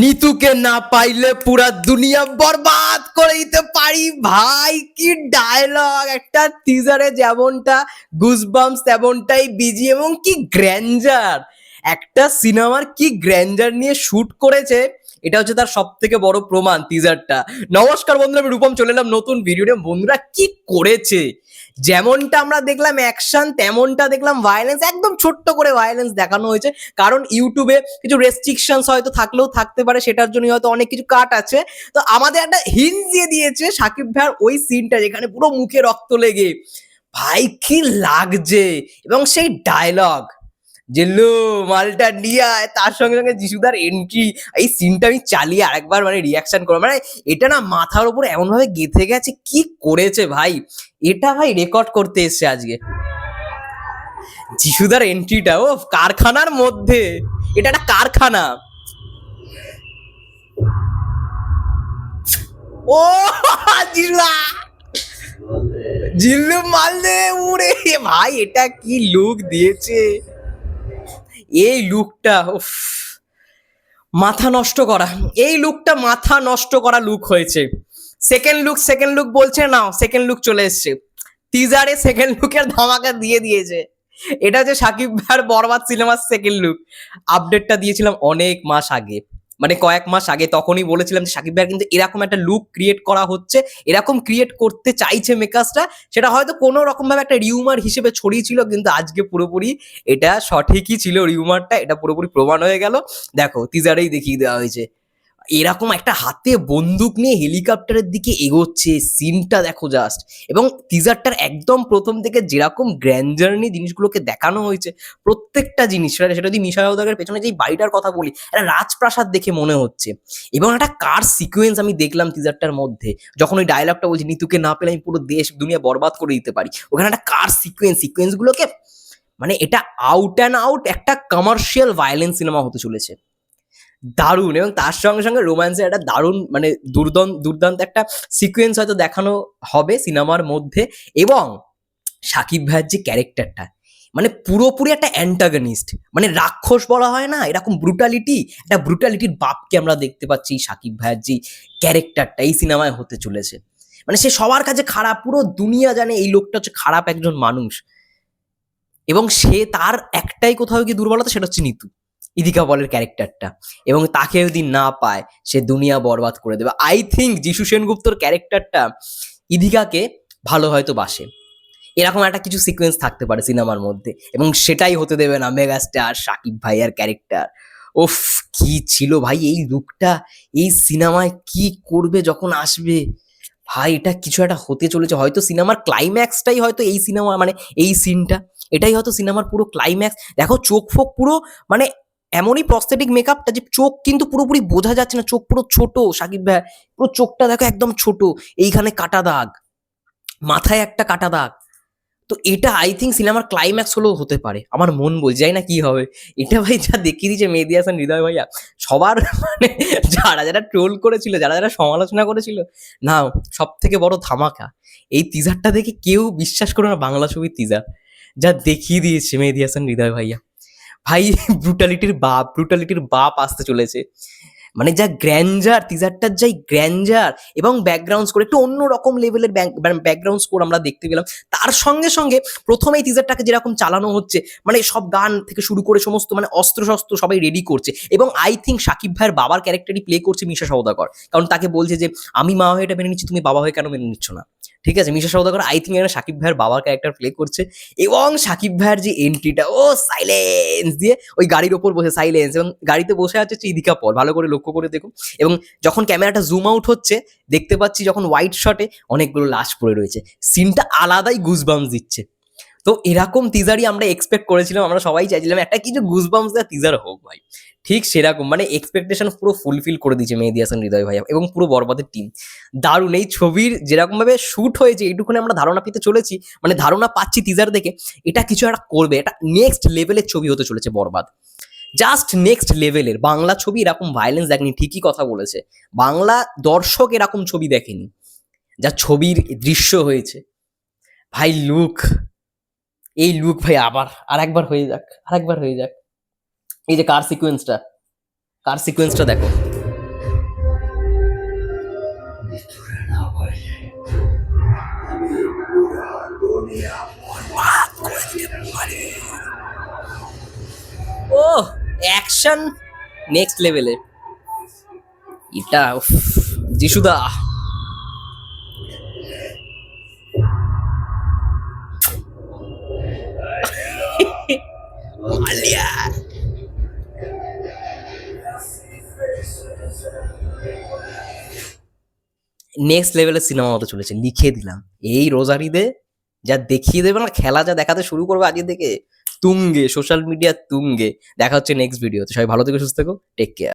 নিতুকে না পাইলে পুরা দুনিয়া বরবাদ করে দিতে পারি। ভাই, কি ডায়লগ একটা টিজারে যেমনটা গুজবামস তেমনটাই বিজি এবং কি গ্র্যান্ডার একটা সিনেমার কি গ্র্যান্ডার নিয়ে শুট করেছে, এটা হচ্ছে তার সব থেকে বড় প্রমাণ টিজারটা নমস্কার বন্ধুরা, আমি রূপম, চলে এলাম নতুন ভিডিও নিয়ে বন্ধুরা, কি করেছে? যেমনটা আমরা দেখলাম অ্যাকশন তেমনটা দেখলাম ভায়োলেন্স একদম ছোট্ট করে ভায়োলেন্স দেখানো হয়েছে। কারণ ইউটিউবে কিছু রেস্ট্রিকশনস হয়তো থাকলেও থাকতে পারে, সেটার জন্য হয়তো অনেক কিছু কাট আছে। তো আমাদের একটা হিন্স দিয়ে দিয়েছে সাকিব ভাইয়ার ওই সিনটা যেখানে পুরো মুখে রক্ত লেগে। ভাই, কি লাগছে? এবং সেই ডায়লগ যে লো মালটা নিয়ে আয়। তার সঙ্গে সঙ্গে যিশুদার এন্ট্রি এই সিনটা আমি চালিয়ে আরেকবার মানে রিয়াকশন করব মানে এটা না মাথার উপর এমন ভাবে গেঁথে গেছে, কি করেছে ভাই? এটা ভাই রেকর্ড করতে এসছে আজকে। যিশুদার এন্ট্রিটা ও কারখানার মধ্যে। এটা একটা কারখানা। ও যিশুদা জিল্লু মারলে উড়ে। ভাই, এটা কি লুক দিয়েছে? এই লুকটা, উফ, মাথা নষ্ট করা। এই লুকটা মাথা নষ্ট করা লুক হয়েছে। সেকেন্ড লুক সেকেন্ড লুক বলছে না সেকেন্ড লুক চলে এসছে। টিজারে সেকেন্ড লুকের ধামাকা দিয়ে দিয়েছে। এটা যে সাকিব ভাইয়ের বরবাদ সিনেমার সেকেন্ড লুক আপডেটটা দিয়েছিলাম অনেক মাস আগে। মানে কয়েক মাস আগে তখনই বলেছিলাম যে সাকিব ভাইয়ের কিন্তু এরকম একটা লুক ক্রিয়েট করা হচ্ছে, এরকম ক্রিয়েট করতে চাইছে মেকার্সটা সেটা হয়তো কোনো রকমভাবে একটা রিউমার হিসেবে ছড়িয়েছিল কিন্তু আজকে পুরোপুরি এটা সঠিকই ছিল রিউমারটা এটা পুরোপুরি প্রমাণ হয়ে গেল। দেখো টিজারেই দেখিয়ে দেওয়া হয়েছে। এরকম একটা হাতে বন্দুক নিয়ে হেলিকপ্টারের দিকে এগোচ্ছে, সিনটা দেখো জাস্ট এবং টিজারটার একদম প্রথম থেকে যেরকম গ্র্যান্ড জার্নি জিনিসগুলোকে দেখানো হয়েছে, প্রত্যেকটা জিনিস, সেটা সেটা যদি মিশা উদ্যোগের পেছনে যে বাড়িটার কথা বলি, একটা রাজপ্রাসাদ দেখে মনে হচ্ছে। এবং একটা কার সিকোয়েন্স আমি দেখলাম টিজারটার মধ্যে, যখন ওই ডায়লগটা বলছি, নিতুকে না পেলে আমি পুরো দেশ, দুনিয়া বরবাদ করে দিতে পারি। ওখানে একটা কার সিকোয়েন্স সিকোয়েন্সগুলোকে মানে এটা আউট অ্যান্ড আউট একটা কমার্শিয়াল ভায়োলেন্স সিনেমা হতে চলেছে। দারুণ এবং তার সঙ্গে সঙ্গে রোম্যান্সের একটা দারুণ মানে দুর্দান্ত দুর্দান্ত একটা সিকোয়েন্স হয়তো দেখানো হবে সিনেমার মধ্যে এবং সাকিব ভাইয়ের যে ক্যারেক্টারটা মানে পুরোপুরি একটা অ্যান্টাগনিস্ট মানে রাক্ষস বলা হয় না, এরকম ব্রুটালিটি একটা ব্রুটালিটির বাপকে আমরা দেখতে পাচ্ছি সাকিব ভাইয়ের যে ক্যারেক্টারটা এই সিনেমায় হতে চলেছে। মানে সে সবার কাছে খারাপ, পুরো দুনিয়া জানে এই লোকটা হচ্ছে খারাপ একজন মানুষ। এবং সে তার একটাই কোথাও কি দুর্বলতা, সেটা হচ্ছে নিতু। ইদিকা বলের ক্যারেক্টারটা। এবং তাকে যদি না পায়, সে দুনিয়া বরবাদ করে দেবে। আই থিঙ্ক যিশু সেনগুপ্তর ক্যারেক্টারটা ইদিকাকে ভালো হয়তো বাসে। এরকম একটা কিছু সিকোয়েন্স থাকতে পারে সিনেমার মধ্যে। এবং সেটাই হতে দেবে না মেগাস্টার, সাকিব ভাইয়ার ক্যারেক্টার। ওফ কি ছিল ভাই এই লুকটা? এই সিনেমায় কি করবে যখন আসবে? ভাই, এটা কিছু একটা হতে চলেছে। হয়তো সিনেমার ক্লাইম্যাক্সটাই হয়তো এই সিনেমা মানে এই সিনটা এটাই হয়তো সিনেমার পুরো ক্লাইম্যাক্স দেখো চোখ ফোক পুরো মানে এমনই প্রস্থেটিক মেকআপটা যে চোখ কিন্তু পুরোপুরি বোঝা যাচ্ছে না। চোখ পুরো ছোট। সাকিব ভাই, পুরো চোখটা দেখো একদম ছোট। এইখানে কাটা দাগ। মাথায় একটা কাটা দাগ। তো এটা আই থিঙ্ক সিনেমার ক্লাইম্যাক্স হলেও হতে পারে। আমার মন যাই না কি হবে। এটা ভাই যা দেখিয়ে দিয়েছে মেহেদি হাসান, হৃদয় ভাইয়া, সবার মানে যারা যারা ট্রোল করেছিল, যারা যারা সমালোচনা করেছিল না সব থেকে বড় ধামাকা। এই টিজারটা দেখে কেউ বিশ্বাস করে না বাংলা ছবির টিজার যা দেখিয়ে দিয়েছে মেহেদি হাসান, হৃদয় ভাইয়া। ভাই ব্রুটালিটির বাপ ব্রুটালিটির বাপ আসতে চলেছে। মানে যা গ্র্যান্ডার টিজারটার যাই গ্র্যান্ডার এবং ব্যাকগ্রাউন্ড স্কোর একটু অন্য রকম লেভেলের ব্যাকগ্রাউন্ড স্কোর আমরা দেখতে পেলাম। তার সঙ্গে সঙ্গে প্রথমে এই টিজারটাকে যেরকম চালানো হচ্ছে মানে সব গান থেকে শুরু করে সমস্ত মানে অস্ত্র শস্ত্র সবাই রেডি করছে এবং আই থিঙ্ক সাকিব ভাইয়ের বাবার ক্যারেক্টারই প্লে করছে মিশা সৌদাগর কারণ তাকে বলছে যে, আমি মা হয়ে এটা মেনে নিচ্ছি, তুমি বাবা হয়ে কেন মেনে নিচ্ছ না? ঠিক আছে, মিশা সৌদাগর আই থিঙ্ক এখানে সাকিব ভাইয়ের বাবার ক্যারেক্টার প্লে করছে এবং সাকিব ভাইয়ের যে এন্ট্রিটা ও সাইলেন্স দিয়ে ওই গাড়ির ওপর বসে সাইলেন্স এবং গাড়িতে বসে আছে হচ্ছে ইদিকা পল ভালো করে লক্ষ্য করে দেখুন এবং যখন ক্যামেরাটা জুম আউট হচ্ছে, দেখতে পাচ্ছি যখন হোয়াইট শটে অনেকগুলো লাশ পড়ে রয়েছে। সিনটা আলাদাই গুজবামস দিচ্ছে। তো এরকম টিজারই আমরা এক্সপেক্ট করেছিলাম, আমরা সবাই চাইছিলাম একটা কিছু গুজবামস দেওয়া টিজার হোক ভাই। ঠিক সেরকম মানে এক্সপেকটেশন পুরো ফুলফিল করে দিয়েছে মেহেদি হাসান, হৃদয় ভাইয়া এবং পুরো বরবাদের টিম দারুণ, এই ছবির যেরকমভাবে শ্যুট হয়েছে, এইটুকুনি আমরা ধারণা পেতে চলেছি মানে ধারণা পাচ্ছি টিজার দেখে, এটা কিছু একটা করবে, এটা নেক্সট লেভেলের ছবি হতে চলেছে বরবাদ। জাস্ট নেক্সট লেভেলের বাংলা ছবি এরকম ভায়োলেন্স দেখেনি, ঠিকই কথা বলেছে। বাংলা দর্শক এরকম ছবি দেখেনি, যা ছবির দৃশ্য হয়েছে। ভাই লুক এই লুক ভাই আবার আর একবার হয়ে যাক আর একবার হয়ে যাক। এই যে কার সিকোয়েন্সটা কার সিকোয়েন্সটা দেখো। ও অ্যাকশন নেক্সট লেভেলে এটা যিশুদা। মালিয়া। নেক্সট লেভেলের সিনেমা হতে চলেছে। লিখে দিলাম। এই রোজারিদে যা দেখিয়ে দেবে না, খেলা যা দেখাতে শুরু করবে আগে থেকে, তুঙ্গে সোশ্যাল মিডিয়া তুঙ্গে। দেখা হচ্ছে নেক্সট ভিডিওতে সবাই ভালো থেকে, সুস্থ থেকো। Take care